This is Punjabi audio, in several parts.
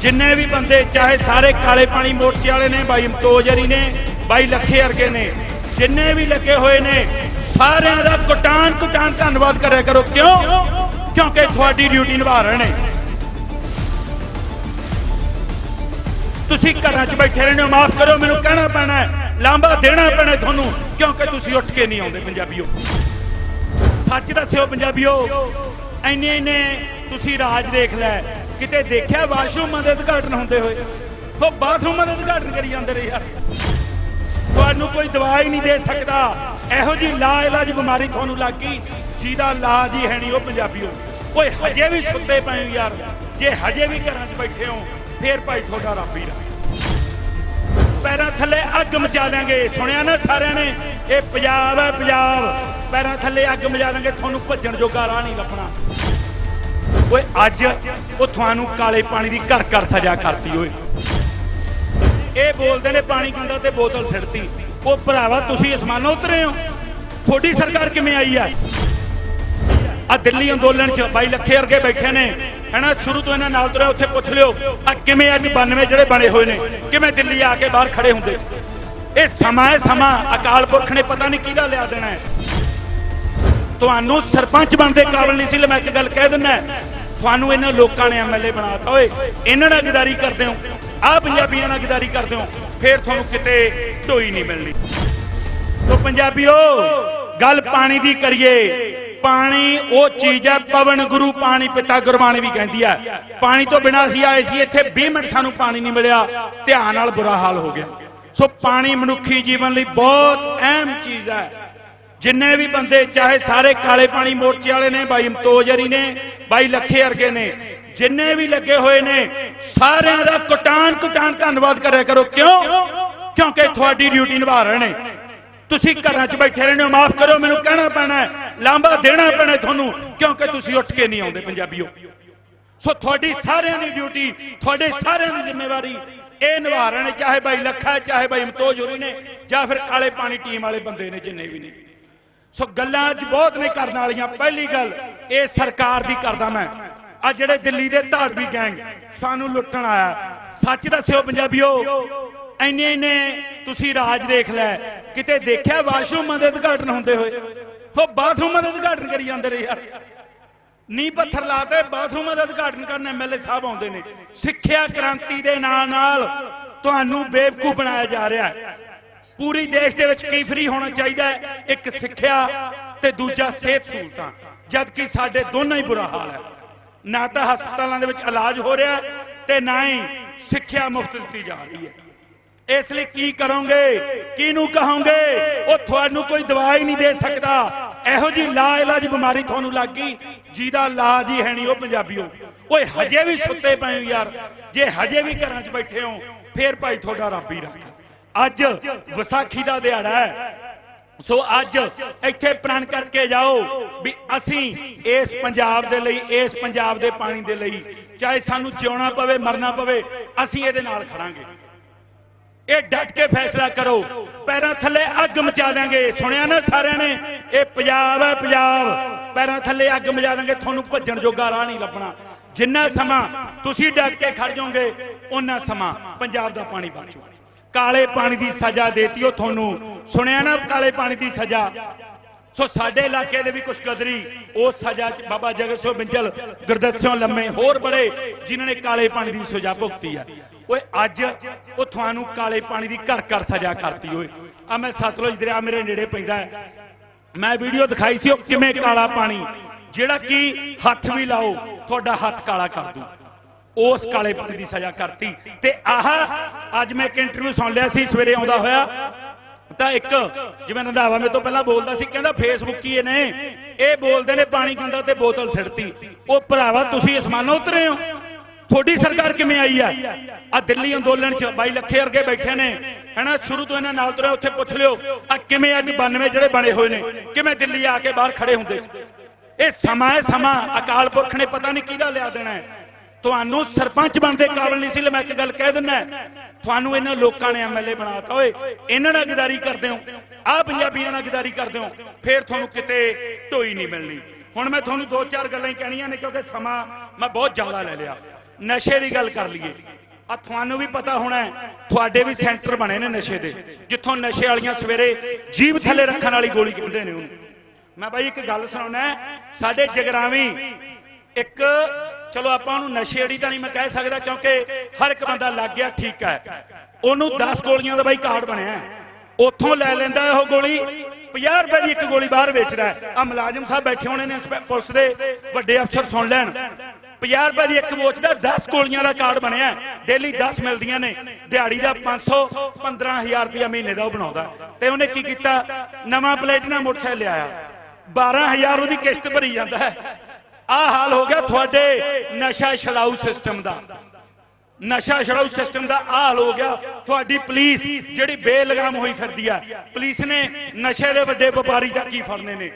ਜਿੰਨੇ ਵੀ ਬੰਦੇ, ਚਾਹੇ ਸਾਰੇ ਕਾਲੇ ਪਾਣੀ ਮੋਰਚੇ ਵਾਲੇ ਨੇ, ਬਾਈ ਮਤੋਜਰੀ ਨੇ, ਬਾਈ ਲੱਖੇ ਅਰਗੇ ਨੇ, ਜਿੰਨੇ ਵੀ ਲੱਗੇ ਹੋਏ ਨੇ, ਸਾਰਿਆਂ ਦਾ ਕੁਟਾਨ ਕੁਟਾਨ ਧੰਨਵਾਦ ਕਰਿਆ ਕਰੋ। ਕਿਉਂ? ਕਿਉਂਕਿ ਤੁਹਾਡੀ ਡਿਊਟੀ ਨਿਭਾ ਰਹੇ ਨੇ। ਤੁਸੀਂ ਘਰਾਂ 'ਚ ਬੈਠੇ ਰਹਿੰਦੇ ਹੋ, ਮਾਫ ਕਰੋ ਮੈਨੂੰ ਕਹਿਣਾ ਪੈਣਾ ਲਾਂਬਾ ਦੇਣਾ ਪੈਣਾ ਤੁਹਾਨੂੰ, ਕਿਉਂਕਿ ਤੁਸੀਂ ਉੱਠ ਕੇ ਨਹੀਂ ਆਉਂਦੇ ਪੰਜਾਬੀਓ। ਸੱਚ ਦੱਸਿਓ ਪੰਜਾਬੀਓ ਐਨੇ ਐਨੇ ਤੁਸੀਂ ਰਾਜ ਦੇਖ ਲੈ ਕਿਤੇ ਦੇਖਿਆ ਵਾਸ਼ਰੂਮਾਂ ਦੇ ਉਦਘਾਟਨ ਹੁੰਦੇ ਹੋਏ? ਉਹ ਬਾਥਰੂਮਾਂ ਦੇ ਉਦਘਾਟਨ ਕਰੀ ਜਾਂਦੇ ਰਹੇ ਯਾਰ। ਤੁਹਾਨੂੰ ਕੋਈ ਦਵਾਈ ਨਹੀਂ ਦੇ ਸਕਦਾ। ਇਹੋ ਜੀ ਲਾ ਇਲਾਜ ਬਿਮਾਰੀ ਤੁਹਾਨੂੰ ਲੱਗ। ਗਈ ਜਿਹਦਾ ਇਲਾਜ ਹੀ ਹੈ ਨਹੀਂ, ਉਹ ਪੰਜਾਬੀਓ ਓਏ, ਹਜੇ ਵੀ ਸੁੱਤੇ ਪਏ ਹੋ ਯਾਰ। ਜੇ ਹਜੇ ਵੀ ਘਰਾਂ 'ਚ ਬੈਠੇ ਹੋ, ਫੇਰ ਭਾਈ ਤੁਹਾਡਾ ਰੱਬ ਹੀ ਰੱਬ। ਪੈਰਾਂ ਥੱਲੇ ਅੱਗ ਮਚਾ ਦਿਆਂਗੇ। ਸੁਣਿਆ ਨਾ ਸਾਰਿਆਂ ਨੇ? ਇਹ ਪੰਜਾਬ ਹੈ, ਪੰਜਾਬ। ਪੈਰਾਂ ਥੱਲੇ ਅੱਗ ਮਚਾ ਦਿਆਂਗੇ। ਤੁਹਾਨੂੰ ਭੱਜਣ ਜੋਗਾ ਰਾਹ ਨਹੀਂ ਲੱਭਣਾ। ਓਏ, ਅੱਜ ਉਹ ਤੁਹਾਨੂੰ ਕਾਲੇ ਪਾਣੀ ਦੀ ਘਰ ਘਰ ਸਜ਼ਾ ਕਰਤੀ ਓਏ। ਇਹ ਬੋਲਦੇ ਨੇ ਪਾਣੀ ਗੰਦਾ ਤੇ ਬੋਤਲ ਸਿੜਤੀ ਉਹ ਭਰਾਵਾ, ਤੁਸੀਂ ਅਸਮਾਨੋਂ ਉਤਰੇ ਹੋ। ਤੁਹਾਡੀ ਸਰਕਾਰ ਕਿਵੇਂ ਆਈ ਆ ਆ ਦਿੱਲੀ ਅੰਦੋਲਨ ਚ ਬਾਈ ਲੱਖੇ ਵਰਗੇ ਬੈਠੇ ਨੇ। ਹਨਾ, ਸ਼ੁਰੂ ਤੋਂ ਇਹਨਾਂ ਨਾਲ ਤੁਰਿਆ, ਉੱਥੇ ਪੁੱਛ ਲਿਓ, ਆ ਕਿਵੇਂ ਅੱਜ 92 ਜਿਹੜੇ ਬਣੇ ਹੋਏ ਨੇ? ਕਿਵੇਂ ਦਿੱਲੀ ਆ ਕੇ ਬਾਹਰ ਖੜੇ ਹੁੰਦੇ ਸੀ? ਇਹ ਸਮਾਂ ਹੈ ਸਮਾਂ, ਅਕਾਲ ਪੁਰਖ ਨੇ ਪਤਾ ਨਹੀਂ ਕਿਹਦਾ ਲਿਆ ਦੇਣਾ ਹੈ। ਤੁਹਾਨੂੰ ਸਰਪੰਚ ਬਣਦੇ ਕਾਬਲ ਨਹੀਂ ਸੀ, ਲੈ ਮੈਂ ਇੱਕ ਗੱਲ ਕਹਿ ਦਿੰਦਾ ਤੁਹਾਨੂੰ ਇਹਨਾਂ ਲੋਕਾਂ ਨੇ ਐਮਐਲਏ ਬਣਾਤਾ। ਓਏ, ਇਹਨਾਂ ਨਾਲ ਗਦਾਰੀ ਕਰਦੇ ਹੋ। ਆਹ ਪੰਜਾਬੀਆਂ ਨਾਲ ਗਦਾਰੀ ਕਰਦੇ ਹੋ। ਫੇਰ ਤੁਹਾਨੂੰ ਕਿਤੇ ਢੋਈ ਨਹੀਂ ਮਿਲਣੀ। ਤੋ ਪੰਜਾਬੀਓ, ਗੱਲ ਪਾਣੀ ਦੀ ਕਰੀਏ। ਪਾਣੀ, ਉਹ ਚੀਜ਼ ਹੈ ਪਵਨ ਗੁਰੂ ਪਾਣੀ ਪਿਤਾ ਗੁਰਬਾਣੀ ਵੀ ਕਹਿੰਦੀ ਹੈ ਪਾਣੀ ਤੋਂ ਬਿਨਾਂ ਅਸੀਂ ਆਏ ਸੀ, ਇੱਥੇ 20 ਮਿੰਟ ਸਾਨੂੰ ਪਾਣੀ ਨਹੀਂ ਮਿਲਿਆ। ਧਿਆਨ ਨਾਲ ਬੁਰਾ ਹਾਲ ਹੋ ਗਿਆ। ਸੋ ਪਾਣੀ ਮਨੁੱਖੀ ਜੀਵਨ ਲਈ ਬਹੁਤ ਅਹਿਮ ਚੀਜ਼ ਹੈ। ਜਿੰਨੇ ਵੀ ਬੰਦੇ, ਚਾਹੇ ਸਾਰੇ ਕਾਲੇ ਪਾਣੀ ਮੋਰਚੇ ਵਾਲੇ ਨੇ, ਬਾਈ ਮਤੋਜਰੀ ਨੇ, ਬਾਈ ਲੱਖੇ ਅਰਗੇ ਨੇ, ਜਿੰਨੇ ਵੀ ਲੱਗੇ ਹੋਏ ਨੇ, ਸਾਰਿਆਂ ਦਾ ਕੁਟਾਨ ਕੁਟਾਨ ਧੰਨਵਾਦ ਕਰਿਆ ਕਰੋ। ਕਿਉਂ? ਕਿਉਂਕਿ ਤੁਹਾਡੀ ਡਿਊਟੀ ਨਿਭਾ ਰਹੇ ਨੇ। ਤੁਸੀਂ ਘਰਾਂ 'ਚ ਬੈਠੇ ਰਹਿੰਦੇ ਹੋ, ਮਾਫ ਕਰੋ ਮੈਨੂੰ ਕਹਿਣਾ ਪੈਣਾ ਲਾਂਬਾ ਦੇਣਾ ਪੈਣਾ ਤੁਹਾਨੂੰ, ਕਿਉਂਕਿ ਤੁਸੀਂ ਉੱਠ ਕੇ ਨਹੀਂ ਆਉਂਦੇ ਪੰਜਾਬੀਓ। ਸੋ ਤੁਹਾਡੀ ਸਾਰਿਆਂ ਦੀ ਡਿਊਟੀ ਤੁਹਾਡੇ ਸਾਰਿਆਂ ਦੀ ਜ਼ਿੰਮੇਵਾਰੀ ਇਹ ਨਿਭਾ ਰਹੇ ਨੇ, ਚਾਹੇ ਬਾਈ ਲੱਖਾ, ਚਾਹੇ ਬਾਈ ਮਤੋਜ ਹੋਰੀ ਨੇ, ਜਾਂ ਫਿਰ ਕਾਲੇ ਪਾਣੀ ਟੀਮ ਵਾਲੇ ਬੰਦੇ ਨੇ, ਜਿੰਨੇ ਵੀ ਨੇ। ਸੋ ਗੱਲਾਂ ਅੱਜ ਬਹੁਤ ਨੇ ਕਰਨ ਵਾਲੀਆਂ। ਪਹਿਲੀ ਗੱਲ, ਇਹ ਸਰਕਾਰ ਦੀ ਕਰਦਾ ਮੈਂ। ਆ ਜਿਹੜੇ ਦਿੱਲੀ ਦੇ ਧਾਰਮੀ ਗੈਂਗ, ਸਾਨੂੰ ਲੁੱਟਣ ਆਇਆ। ਸੱਚ ਦੱਸਿਓ ਪੰਜਾਬੀਓ ਐਨੇ ਐਨੇ ਤੁਸੀਂ ਰਾਜ ਦੇਖ ਲੈ, ਕਿਤੇ ਦੇਖਿਆ ਵਾਸ਼ਰੂਮਾਂ ਦੇ ਉਦਘਾਟਨ ਹੁੰਦੇ ਹੋਏ? ਉਹ ਬਾਥਰੂਮਾਂ ਦੇ ਉਦਘਾਟਨ ਕਰੀ ਜਾਂਦੇ ਰਹੇ ਯਾਰ। ਨੀ ਪੱਥਰ ਲਾਤੇ ਬਾਥਰੂਮਾਂ ਦਾ ਉਦਘਾਟਨ ਕਰਨ ਐਮਐਲਏ ਸਾਹਿਬ ਆਉਂਦੇ ਨੇ। ਸਿੱਖਿਆ ਕ੍ਰਾਂਤੀ ਦੇ ਨਾਲ ਨਾਲ ਤੁਹਾਨੂੰ ਬੇਵਕੂਫ ਬਣਾਇਆ ਜਾ ਰਿਹਾ ਹੈ। ਪੂਰੀ ਦੇਸ਼ ਦੇ ਵਿੱਚ ਕੀ ਫ੍ਰੀ ਹੋਣਾ ਚਾਹੀਦਾ ਹੈ? ਇੱਕ ਸਿੱਖਿਆ ਤੇ ਦੂਜਾ ਸਿਹਤ ਸਹੂਲਤਾਂ। ਜਦ ਕਿ ਸਾਡੇ ਦੋਨਾਂ ਹੀ ਬੁਰਾ ਹਾਲ ਹੈ। ਨਾ ਤਾਂ ਹਸਪਤਾਲਾਂ ਦੇ ਵਿੱਚ ਇਲਾਜ ਹੋ ਰਿਹਾ ਤੇ ਨਾ ਹੀ ਸਿੱਖਿਆ ਮੁਫਤ ਦਿੱਤੀ ਜਾ ਰਹੀ ਹੈ। ਇਸ ਲਈ ਕੀ ਕਰੋਗੇ? ਕਿਹਨੂੰ ਕਹੋਗੇ? ਉਹ ਤੁਹਾਨੂੰ ਕੋਈ ਦਵਾਈ ਨਹੀਂ ਦੇ ਸਕਦਾ। ਇਹੋ ਜੀ ਲਾ ਇਲਾਜ ਬਿਮਾਰੀ ਤੁਹਾਨੂੰ ਲੱਗ ਗਈ। ਜਿਹਦਾ ਲਾਜ ਹੀ ਹੈ ਨਹੀਂ ਉਹ ਪੰਜਾਬੀਓ। ਓਏ, ਹਜੇ ਵੀ ਸੁੱਤੇ ਪਏ ਹੋ ਯਾਰ। ਜੇ ਹਜੇ ਵੀ ਘਰਾਂ 'ਚ ਬੈਠੇ ਹੋ, ਫੇਰ ਭਾਈ ਤੁਹਾਡਾ ਰੱਬ ਹੀ ਰੱਬ ਅੱਜ ਵਿਸਾਖੀ ਦਾ ਦਿਹਾੜਾ ਹੈ। ਸੋ ਅੱਜ ਇੱਥੇ ਪ੍ਰਣ ਕਰਕੇ ਜਾਓ ਵੀ ਅਸੀਂ ਇਸ ਪੰਜਾਬ ਦੇ ਲਈ, ਇਸ ਪੰਜਾਬ ਦੇ ਪਾਣੀ ਦੇ ਲਈ, ਚਾਹੇ ਸਾਨੂੰ ਜਿਉਣਾ ਪਵੇ, ਮਰਨਾ ਪਵੇ, ਅਸੀਂ ਇਹਦੇ ਨਾਲ ਖੜਾਂਗੇ। ਇਹ ਡਟ ਕੇ ਫੈਸਲਾ ਕਰੋ। ਪੈਰਾਂ ਥੱਲੇ ਅੱਗ ਮਚਾ ਦਿਆਂਗੇ। ਸੁਣਿਆ ਨਾ ਸਾਰਿਆਂ ਨੇ? ਇਹ ਪੰਜਾਬ ਹੈ ਪੰਜਾਬ। ਪੈਰਾਂ ਥੱਲੇ ਅੱਗ ਮਚਾ ਦਿਆਂਗੇ। ਤੁਹਾਨੂੰ ਭੱਜਣ ਜੋਗਾ ਰਾਹ ਨਹੀਂ ਲੱਭਣਾ। ਜਿੰਨਾ ਸਮਾਂ ਤੁਸੀਂ ਡਟ ਕੇ ਖੜ ਜਾਓਗੇ ਉਹਨਾਂ ਸਮਾਂ ਪੰਜਾਬ ਦਾ ਪਾਣੀ ਬਚੂ ਕਾਲੇ ਪਾਣੀ ਦੀ ਸਜ਼ਾ ਦੇਤੀ ਉਹ ਤੁਹਾਨੂੰ। ਸੁਣਿਆ ਨਾ ਕਾਲੇ ਪਾਣੀ ਦੀ ਸਜ਼ਾ? ਸੋ ਸਾਡੇ ਇਲਾਕੇ ਦੇ ਵੀ ਕੁਝ ਗਦਰੀ ਉਸ ਸਜ਼ਾ ਚ ਬਾਬਾ ਜਗਤ ਸਿੰਘ ਬਿੰਜਲ, ਗੁਰਦਤ ਸਿੰਘ ਲੰਮੇ, ਹੋਰ ਬੜੇ, ਜਿਨ੍ਹਾਂ ਨੇ ਕਾਲੇ ਪਾਣੀ ਦੀ ਸਜ਼ਾ ਭੁਗਤੀ ਆ। ਓਏ, ਅੱਜ ਉਹ ਤੁਹਾਨੂੰ ਕਾਲੇ ਪਾਣੀ ਦੀ ਘਰ ਘਰ ਸਜ਼ਾ ਕਰਤੀ ਓਏ। ਆ ਮੈਂ ਸਤਲੁਜ ਦਰਿਆ ਮੇਰੇ ਨੇੜੇ ਪੈਂਦਾ ਮੈਂ ਵੀਡੀਓ ਦਿਖਾਈ ਸੀ ਉਹ ਕਿਵੇਂ ਕਾਲਾ ਪਾਣੀ, ਜਿਹੜਾ ਕਿ ਹੱਥ ਵੀ ਲਾਓ, ਤੁਹਾਡਾ ਹੱਥ ਕਾਲਾ ਕਰ ਦੂ। ਉਸ ਕਾਲੇ ਪਾਣੀ ਦੀ ਸਜ਼ਾ ਕਰਤੀ। ਤੇ ਆਹ, ਅੱਜ ਮੈਂ ਇੱਕ ਇੰਟਰਵਿਊ ਸੁਣ ਲਿਆ ਸੀ, ਸਵੇਰੇ ਆਉਂਦਾ ਹੋਇਆ। ਤਾਂ ਇੱਕ, ਜਿਵੇਂ ਰੰਧਾਵਾ ਮੇਰੇ ਤੋਂ ਪਹਿਲਾਂ ਬੋਲਦਾ ਸੀ, ਕਹਿੰਦਾ ਫੇਸਬੁੱਕ ਹੀ ਇਹ ਨੇ ਇਹ ਬੋਲਦੇ ਨੇ ਪਾਣੀ ਗੰਦਾ ਤੇ ਬੋਤਲ ਸਿੜਤੀ ਉਹ ਭਰਾਵਾ, ਤੁਸੀਂ ਅਸਮਾਨੋਂ ਉਤਰੇ ਹੋ? ਤੁਹਾਡੀ ਸਰਕਾਰ ਕਿਵੇਂ ਆਈ ਆ? ਆ ਦਿੱਲੀ ਅੰਦੋਲਨ ਚ ਬਾਈ ਲੱਖੇ ਵਰਗੇ ਬੈਠੇ ਨੇ। ਹਨਾ, ਸ਼ੁਰੂ ਤੋਂ ਇਹਨਾਂ ਨਾਲ ਤੁਰਿਆ, ਉੱਥੇ ਪੁੱਛ ਲਿਓ ਆ ਕਿਵੇਂ ਅੱਜ 92 ਜਿਹੜੇ ਬਣੇ ਹੋਏ ਨੇ? ਕਿਵੇਂ ਦਿੱਲੀ ਆ ਕੇ ਬਾਹਰ ਖੜੇ ਹੁੰਦੇ ਸੀ? ਇਹ ਸਮਾਂ ਹੈ ਸਮਾਂ। ਅਕਾਲ ਪੁਰਖ ਨੇ ਪਤਾ ਨਹੀਂ ਕਿਹਦਾ ਲਿਆ ਦੇਣਾ ਹੈ। ਤੁਹਾਨੂੰ ਸਰਪੰਚ ਬਣਦੇ ਦੇ ਨਹੀਂ ਸੀ, ਲੈ ਮੈਂ ਇੱਕ ਗੱਲ ਕਹਿ ਦਿੰਦਾ। ਤੁਹਾਨੂੰ ਇਹਨਾਂ ਲੋਕਾਂ ਨੇ ਐਮਐਲਏ ਬਣਾਤਾ। ਓਏ, ਇਹਨਾਂ ਨਾਲ ਗਦਾਰੀ ਕਰਦੇ ਹੋ। ਆਹ ਪੰਜਾਬੀਆਂ ਨਾਲ ਗਦਾਰੀ ਕਰਦੇ ਹੋ। ਫੇਰ ਤੁਹਾਨੂੰ ਕਿਤੇ ਢੋਈ ਨਹੀਂ ਮਿਲਣੀ। ਹੁਣ ਮੈਂ ਤੁਹਾਨੂੰ ਦੋ ਚਾਰ ਗੱਲਾਂ ਹੀ ਕਹਿਣੀਆਂ ਨੇ, ਕਿਉਂਕਿ ਸਮਾਂ ਮੈਂ ਬਹੁਤ ਜ਼ਿਆਦਾ ਲੈ ਲਿਆ। ਨਸ਼ੇ ਦੀ ਗੱਲ ਕਰ ਲਈਏ। ਆ ਤੁਹਾਨੂੰ ਵੀ ਪਤਾ ਹੋਣਾ ਤੁਹਾਡੇ ਵੀ ਸੈਂਟਰ ਬਣੇ ਨੇ ਨਸ਼ੇ ਦੇ। ਜਿੱਥੋਂ ਨਸ਼ੇ ਵਾਲੀਆਂ ਸਵੇਰੇ ਜੀਭ ਥੱਲੇ ਰੱਖਣ ਵਾਲੀ ਗੋਲੀ ਕਹਿੰਦੇ ਨੇ ਉਹਨੂੰ। ਮੈਂ ਬਾਈ, ਇੱਕ ਗੱਲ ਸੁਣਾਉਣਾ ਸਾਡੇ ਜਗਰਾਵੀ ਇੱਕ, ਚਲੋ ਆਪਾਂ ਉਹਨੂੰ ਨਸ਼ੇੜੀ ਤਾਂ ਨਹੀਂ ਮੈਂ ਕਹਿ ਸਕਦਾ ਕਿਉਂਕਿ ਹਰ ਇੱਕ ਬੰਦਾ ਲੱਗ ਗਿਆ, ਠੀਕ ਹੈ। ਉਹਨੂੰ 10 ਗੋਲੀਆਂ ਦਾ ਬਾਈ ਕਾਰਡ ਬਣਿਆ। ਉੱਥੋਂ ਲੈ ਲੈਂਦਾ ਉਹ ਗੋਲੀ 50 ਰੁਪਏ ਦੀ ਇੱਕ ਗੋਲੀ ਬਾਹਰ ਵੇਚਦਾ ਆ ਮੁਲਾਜ਼ਮ ਸਾਹਿਬ ਬੈਠੇ ਹੋਣੇ ਨੇ ਪੁਲਿਸ ਦੇ, ਵੱਡੇ ਅਫਸਰ ਸੁਣ ਲੈਣ। 50 ਰੁਪਏ ਦੀ ਇੱਕ ਵੇਚਦਾ 10 ਗੋਲੀਆਂ ਦਾ ਕਾਰਡ ਬਣਿਆ ਡੇਲੀ 10 ਮਿਲਦੀਆਂ ਨੇ। ਦਿਹਾੜੀ ਦਾ 500 15000 ਰੁਪਏ ਮਹੀਨੇ ਦਾ ਉਹ ਬਣਾਉਂਦਾ। ਤੇ ਉਹਨੇ ਕੀ ਕੀਤਾ? ਨਵਾਂ ਪਲੇਟੀਨਾ ਮੋਟਰਸਾਈਕਲ ਲਿਆਇਆ। 12000 ਉਹਦੀ ਕਿਸ਼ਤ ਭਰੀ ਜਾਂਦਾ ਹੈ। ਆਹ ਹਾਲ ਹੋ ਗਿਆ ਤੁਹਾਡੇ ਨਸ਼ਾ ਛਲਾਊ ਸਿਸਟਮ ਦਾ। ਨਸ਼ਾ ਛੜਾਊ ਸਿਸਟਮ ਦਾ ਆਹ ਹਾਲ ਹੋ ਗਿਆ। ਤੁਹਾਡੀ ਪੁਲਿਸ ਜਿਹੜੀ ਬੇਲਗਾਮ ਹੋਈ ਫਿਰਦੀ ਆ, ਪੁਲਿਸ ਨੇ ਨਸ਼ੇ ਦੇ ਵੱਡੇ ਵਪਾਰੀ ਦਾ ਕੀ ਫੜਨੇ ਨੇ?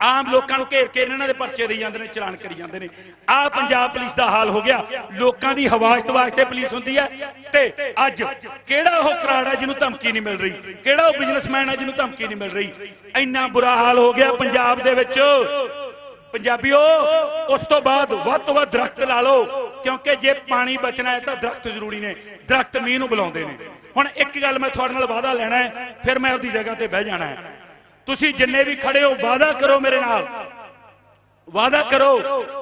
ਆਮ ਲੋਕਾਂ ਨੂੰ ਘੇਰ ਕੇ ਇਹਨਾਂ ਦੇ ਪਰਚੇ ਦੇਈ ਜਾਂਦੇ ਨੇ, ਚਲਾਨ ਕਰੀ ਜਾਂਦੇ ਨੇ। ਆਹ ਪੰਜਾਬ ਪੁਲਿਸ ਦਾ ਹਾਲ ਹੋ ਗਿਆ। ਲੋਕਾਂ ਦੀ ਹਵਾਸ਼ਤ ਵਾਸਤੇ ਪੁਲਿਸ ਹੁੰਦੀ ਹੈ ਤੇ ਅੱਜ ਕਿਹੜਾ ਉਹ ਕਰਾੜਾ ਜਿਹਨੂੰ ਧਮਕੀ ਨਹੀਂ ਮਿਲ ਰਹੀ? ਕਿਹੜਾ ਉਹ ਬਿਜ਼ਨਸਮੈਨ ਹੈ ਜਿਹਨੂੰ ਧਮਕੀ ਨਹੀਂ ਮਿਲ ਰਹੀ? ਇੰਨਾ ਬੁਰਾ ਹਾਲ ਹੋ ਗਿਆ ਪੰਜਾਬ ਦੇ ਵਿੱਚ। ਪੰਜਾਬੀਓ, ਉਸ ਤੋਂ ਬਾਅਦ ਵੱਧ ਤੋਂ ਵੱਧ ਦਰਖਤ ਲਾ ਲਓ, ਕਿਉਂਕਿ ਜੇ ਪਾਣੀ ਬਚਣਾ ਹੈ ਤਾਂ ਦਰਖਤ ਜ਼ਰੂਰੀ ਨੇ, ਦਰਖਤ ਮੀਂਹ ਨੂੰ ਬੁਲਾਉਂਦੇ ਨੇ। ਹੁਣ ਇੱਕ ਗੱਲ ਮੈਂ ਤੁਹਾਡੇ ਨਾਲ ਵਾਅਦਾ ਲੈਣਾ ਹੈ, ਫਿਰ ਮੈਂ ਉਹਦੀ ਜਗ੍ਹਾ ਤੇ ਬਹਿ ਜਾਣਾ ਹੈ। ਤੁਸੀਂ ਜਿੰਨੇ ਵੀ ਖੜੇ ਹੋ, ਵਾਅਦਾ ਕਰੋ ਮੇਰੇ ਨਾਲ। ਵਾਅਦਾ ਕਰੋ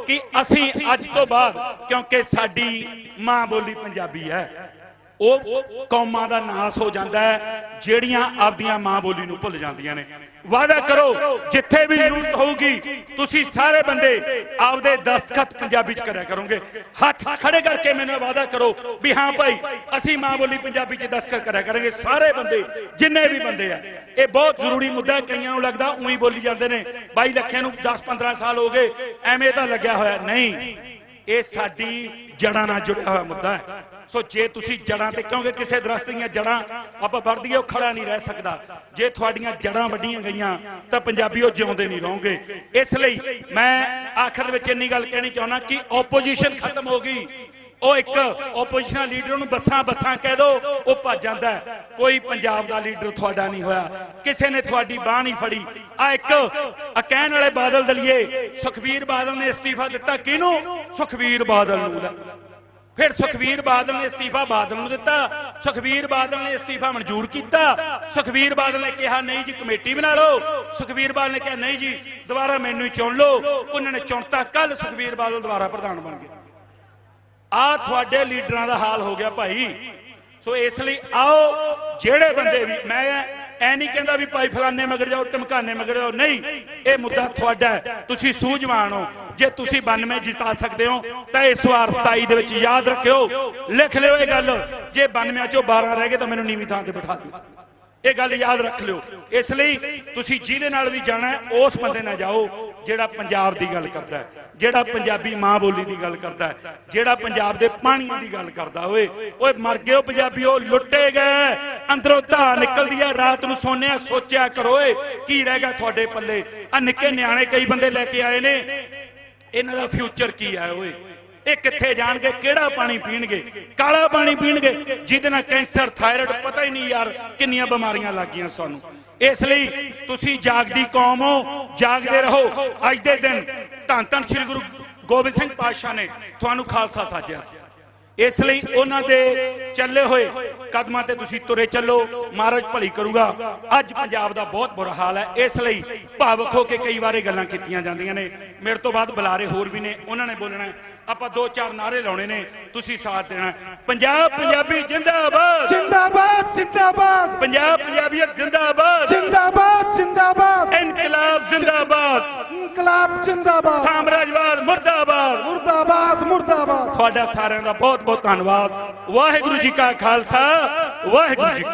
ਕਿ ਅਸੀਂ ਅੱਜ ਤੋਂ ਬਾਅਦ, ਕਿਉਂਕਿ ਸਾਡੀ ਮਾਂ ਬੋਲੀ ਪੰਜਾਬੀ ਹੈ। ਉਹ ਕੌਮਾਂ ਦਾ ਨਾਸ ਹੋ ਜਾਂਦਾ ਹੈ, ਜਿਹੜੀਆਂ ਆਪਦੀਆਂ ਮਾਂ ਬੋਲੀ ਨੂੰ ਭੁੱਲ ਜਾਂਦੀਆਂ ਨੇ। ਵਾਅਦਾ ਕਰੋ, ਜਿੱਥੇ ਵੀ ਜ਼ਰੂਰਤ ਹੋਊਗੀ, ਤੁਸੀਂ ਸਾਰੇ ਬੰਦੇ ਆਪਦੇ ਦਸਤਖਤ ਪੰਜਾਬੀ ਚ ਕਰਿਆ ਕਰੋਗੇ। ਹੱਥ ਖੜੇ ਕਰਕੇ ਮੈਨੂੰ ਵਾਅਦਾ ਕਰੋ ਵੀ ਹਾਂ ਭਾਈ, ਅਸੀਂ ਮਾਂ ਬੋਲੀ ਪੰਜਾਬੀ ਚ ਦਸਤਖਤ ਕਰਿਆ ਕਰਾਂਗੇ, ਸਾਰੇ ਬੰਦੇ, ਜਿੰਨੇ ਵੀ ਬੰਦੇ ਆ। ਇਹ ਬਹੁਤ ਜ਼ਰੂਰੀ ਮੁੱਦਾ ਕਈਆਂ ਨੂੰ ਲੱਗਦਾ ਉਹੀ ਬੋਲੀ ਜਾਂਦੇ ਨੇ। ਬਾਈ ਲੱਖਿਆਂ ਨੂੰ 10 15 ਸਾਲ ਹੋ ਗਏ, ਐਵੇਂ ਤਾਂ ਲੱਗਿਆ ਹੋਇਆ ਨਹੀਂ। ਇਹ ਸਾਡੀ ਜੜਾਂ ਨਾਲ ਜੁੜਿਆ ਹੋਇਆ ਮੁੱਦਾ ਹੈ। ਸੋ ਜੇ ਤੁਸੀਂ ਜੜਾਂ ਤੇ ਕਿਉਂਕਿ ਕਿਸੇ ਦਰਖਤ ਦੀਆਂ ਜੜਾਂ ਆਪਾਂ ਵੱਢਦੀਏ ਉਹ ਖੜਾ ਨਹੀਂ ਰਹਿ ਸਕਦਾ। ਜੇ ਤੁਹਾਡੀਆਂ ਜੜਾਂ ਵੱਢੀਆਂ ਗਈਆਂ, ਤਾਂ ਪੰਜਾਬੀ ਉਹ ਜਿਉਂਦੇ ਨਹੀਂ ਰਹੋਗੇ। ਇਸ ਲਈ ਮੈਂ ਆਖਰ ਦੇ ਵਿੱਚ ਇੰਨੀ ਗੱਲ ਕਹਿਣੀ ਚਾਹੁੰਦਾ ਕਿ ਆਪੋਜੀਸ਼ਨ ਖਤਮ ਹੋ ਗਈ। ਉਹ ਇੱਕ ਆਪੋਜੀਸ਼ਨ ਲੀਡਰ ਨੂੰ ਬੱਸਾਂ ਬੱਸਾਂ ਕਹਿ ਦੋ, ਉਹ ਭੱਜ ਜਾਂਦਾ ਕੋਈ ਪੰਜਾਬ ਦਾ ਲੀਡਰ ਤੁਹਾਡਾ ਨਹੀਂ ਹੋਇਆ। ਕਿਸੇ ਨੇ ਤੁਹਾਡੀ ਬਾਹ ਨਹੀਂ ਫੜੀ। ਆ ਇੱਕ ਆ ਕਹਿਣ ਵਾਲੇ ਬਾਦਲ ਦਲੀਏ, ਸੁਖਵੀਰ ਬਾਦਲ ਨੇ ਅਸਤੀਫਾ ਦਿੱਤਾ ਕਿਹਨੂੰ? ਸੁਖਵੀਰ ਬਾਦਲ ਨੂੰ ਫਿਰ ਸੁਖਵੀਰ ਬਾਦਲ ਨੇ ਅਸਤੀਫਾ ਬਾਦਲ ਨੂੰ ਦਿੱਤਾ। ਸੁਖਵੀਰ ਬਾਦਲ ਨੇ ਅਸਤੀਫਾ ਮਨਜ਼ੂਰ ਕੀਤਾ। ਸੁਖਵੀਰ ਬਾਦਲ ਨੇ ਕਿਹਾ, ਨਹੀਂ ਜੀ, ਕਮੇਟੀ ਬਣਾ ਲਓ। ਸੁਖਵੀਰ ਬਾਦਲ ਨੇ ਕਿਹਾ, ਨਹੀਂ ਜੀ, ਦੁਬਾਰਾ ਮੈਨੂੰ ਹੀ ਚੁਣ ਲਓ। ਉਹਨਾਂ ਨੇ ਚੁਣਤਾ। ਕੱਲ ਸੁਖਵੀਰ ਬਾਦਲ ਦੁਬਾਰਾ ਪ੍ਰਧਾਨ ਬਣ ਗਏ। ਆ ਤੁਹਾਡੇ ਲੀਡਰਾਂ ਦਾ ਹਾਲ ਹੋ ਗਿਆ ਭਾਈ। ਸੋ ਇਸ ਲਈ ਆਓ, ਜਿਹੜੇ ਬੰਦੇ ਵੀ, ਮੈਂ ਐ ਨਹੀਂ ਕਹਿੰਦਾ ਵੀ ਭਾਈ ਫਲਾਣੇ ਮਗਰ ਜਾਓ ਟਮਕਾਨੇ ਮਗਰ ਜਾਓ, ਨਹੀਂ। ਇਹ ਮੁੱਦਾ ਤੁਹਾਡਾ ਤੁਸੀਂ ਸੂਝਵਾਨ ਹੋ। ਜੇ ਤੁਸੀਂ 92 ਜਿਤਾ ਸਕਦੇ ਹੋ, ਤਾਂ ਇਸ ਵਾਰ 27 ਦੇ ਵਿੱਚ ਯਾਦ ਰੱਖਿਓ। ਲਿਖ ਲਿਓ ਇਹ ਗੱਲ। ਜੇ 92 ਚੋਂ 12 ਰਹਿ ਗਏ ਤਾਂ ਮੈਨੂੰ ਨੀਵੀਂ ਥਾਂ ਤੇ ਬਿਠਾ ਦਿਓ। ਇਹ ਗੱਲ ਯਾਦ ਰੱਖ ਲਿਓ। ਇਸ ਲਈ ਤੁਸੀਂ ਜਿਹਦੇ ਨਾਲ ਵੀ ਜਾਣਾ ਉਸ ਬੰਦੇ ਨਾਲ ਜਾਓ ਜਿਹੜਾ ਪੰਜਾਬ ਦੀ ਗੱਲ ਕਰਦਾ ਹੈ, ਜਿਹੜਾ ਪੰਜਾਬੀ ਮਾਂ ਬੋਲੀ ਦੀ ਗੱਲ ਕਰਦਾ ਹੈ, ਜਿਹੜਾ ਪੰਜਾਬ ਦੇ ਪਾਣੀਆਂ ਦੀ ਗੱਲ ਕਰਦਾ ਓਏ ਓਏ ਮਰ ਗਏ ਹੋ ਪੰਜਾਬੀਓ ਲੁੱਟੇ ਗਏ। ਅੰਦਰੋਂ ਧਾ ਨਿਕਲਦੀ ਹੈ, ਰਾਤ ਨੂੰ ਸੋਨਿਆ ਸੋਚਿਆ ਕਰੋ ਓਏ, ਕੀ ਰਹਿ ਗਿਆ ਤੁਹਾਡੇ ਪੱਲੇ? ਆ ਨਿੱਕੇ ਨਿਆਣੇ ਕਈ ਬੰਦੇ ਲੈ ਕੇ ਆਏ ਨੇ। ਇਹਨਾਂ ਦਾ ਫਿਊਚਰ ਕੀ ਹੈ ਓਏ? ਇਹ ਕਿੱਥੇ ਜਾਣਗੇ? ਕਿਹੜਾ ਪਾਣੀ ਪੀਣਗੇ? ਕਾਲਾ ਪਾਣੀ ਪੀਣਗੇ? ਜਿਹਦੇ ਨਾਲ ਕੈਂਸਰ, ਥਾਇਰਾਇਡ ਪਤਾ ਹੀ ਨਹੀਂ ਯਾਰ ਕਿੰਨੀਆਂ ਬਿਮਾਰੀਆਂ ਲੱਗੀਆਂ ਸਾਨੂੰ। ਇਸ ਲਈ ਤੁਸੀਂ ਜਾਗਦੀ ਕੌਮ ਹੋ, ਜਾਗਦੇ ਰਹੋ। ਅੱਜ ਦੇ ਦਿਨ ਧੰਨ ਧੰਨ ਸ੍ਰੀ ਗੁਰੂ ਗੋਬਿੰਦ ਸਿੰਘ ਪਾਤਸ਼ਾਹ ਨੇ ਤੁਹਾਨੂੰ ਖਾਲਸਾ ਸਾਜਿਆ ਸੀ। ਇਸ ਲਈ ਉਹਨਾਂ ਦੇ ਚੱਲੇ ਹੋਏ ਕਦਮਾਂ ਤੇ ਤੁਸੀਂ ਤੁਰੇ ਚੱਲੋ। ਮਹਾਰਾਜ ਭਲੀ ਕਰੂਗਾ। ਅੱਜ ਪੰਜਾਬ ਦਾ ਬਹੁਤ ਬੁਰਾ ਹਾਲ ਹੈ। ਇਸ ਲਈ ਭਾਵਕ ਹੋ ਕੇ ਕਈ ਵਾਰੇ ਗੱਲਾਂ ਕੀਤੀਆਂ ਜਾਂਦੀਆਂ ਨੇ। ਮੇਰੇ ਤੋਂ ਬਾਅਦ ਬੁਲਾਰੇ ਹੋਰ ਵੀ ਨੇ। ਉਹਨਾਂ ਨੇ ਬੋਲਣਾ ਆਪਾਂ ਦੋ ਚਾਰ ਨਾਰੇ ਲਾਉਣੇ ਨੇ ਤੁਸੀਂ ਸਾਥ ਦੇਣਾ। ਪੰਜਾਬ ਪੰਜਾਬੀ ਜਿੰਦਾਬਾਦ। ਜਿੰਦਾਬਾਦ ਜਿੰਦਾਬਾਦ। ਪੰਜਾਬ ਪੰਜਾਬੀਅਤ ਜਿੰਦਾਬਾਦ। ਜਿੰਦਾਬਾਦ ਜਿੰਦਾਬਾਦ। ਇਨਕਲਾਬ ਜਿੰਦਾਬਾਦ। ਇਨਕਲਾਬ ਜਿੰਦਾਬਾਦ। ਸਾਮਰਾਜਵਾਦ ਮੁਰਦਾਬਾਦ। ਮੁਰਦਾਬਾਦ ਮੁਰਦਾਬਾਦ। ਤੁਹਾਡਾ ਸਾਰਿਆਂ ਦਾ ਬਹੁਤ ਬਹੁਤ ਧੰਨਵਾਦ। ਵਾਹਿਗੁਰੂ ਜੀ ਕਾ ਖਾਲਸਾ ਵਾਹਿਗੁਰੂ ਜੀ